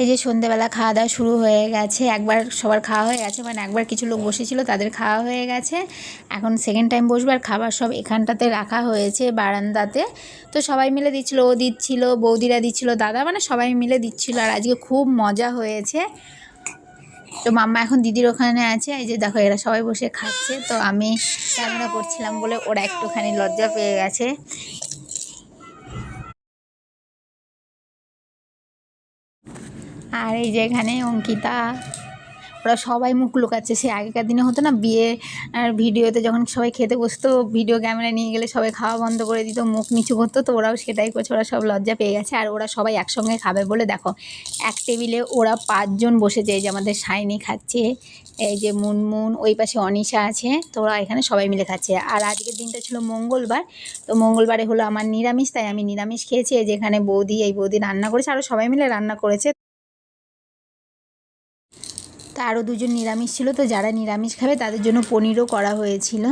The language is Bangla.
এই যে সন্ধেবেলা খাওয়া দাওয়া শুরু হয়ে গেছে, একবার সবার খাওয়া হয়ে গেছে মানে একবার কিছু লোক বসেছিল, তাদের খাওয়া হয়ে গেছে। এখন সেকেন্ড টাইম বসবে আর খাবার সব এখানটাতে রাখা হয়েছে, বারান্দাতে। তো সবাই মিলে দিচ্ছিল, ও দিচ্ছিল, বৌদিরা দিচ্ছিল, দাদা মানে সবাই মিলে দিচ্ছিল আর আজকে খুব মজা হয়েছে। তো মাম্মা এখন দিদির ওখানে আছে, এই যে দেখো এরা সবাই বসে খাচ্ছে। তো আমি ক্যামেরা করছিলাম বলে ওরা একটুখানি লজ্জা পেয়ে গেছে। আর এই যে এখানে অঙ্কিতা, ওরা সবাই মুখ লুকাচ্ছে। সে আগেকার দিনে হতো না, বিয়ে আর ভিডিওতে যখন সবাই খেতে বসতো, ভিডিও ক্যামেরা নিয়ে গেলে সবাই খাওয়া বন্ধ করে দিত, মুখ নিচু করতো, তো ওরাও সেটাই করছে, ওরা সব লজ্জা পেয়ে গেছে। আর ওরা সবাই একসঙ্গে খাবে বলে, দেখো, এক টেবিলে ওরা পাঁচজন বসেছে, এই যে আমাদের সাইনি খাচ্ছে, এই যে মুনমুন, ওই পাশে অনিশা আছে, তো ওরা এখানে সবাই মিলে খাচ্ছে। আর আজকের দিনটা ছিল মঙ্গলবার, তো মঙ্গলবারে হলো আমার নিরামিষ, তাই আমি নিরামিষ খেয়েছি, এই যে এখানে বৌদি, এই বৌদি রান্না করেছে আরও সবাই মিলে রান্না করেছে। তা আরও দুজন নিরামিষ ছিল তো যারা নিরামিষ খাবে তাদের জন্য পনিরও করা হয়েছিল।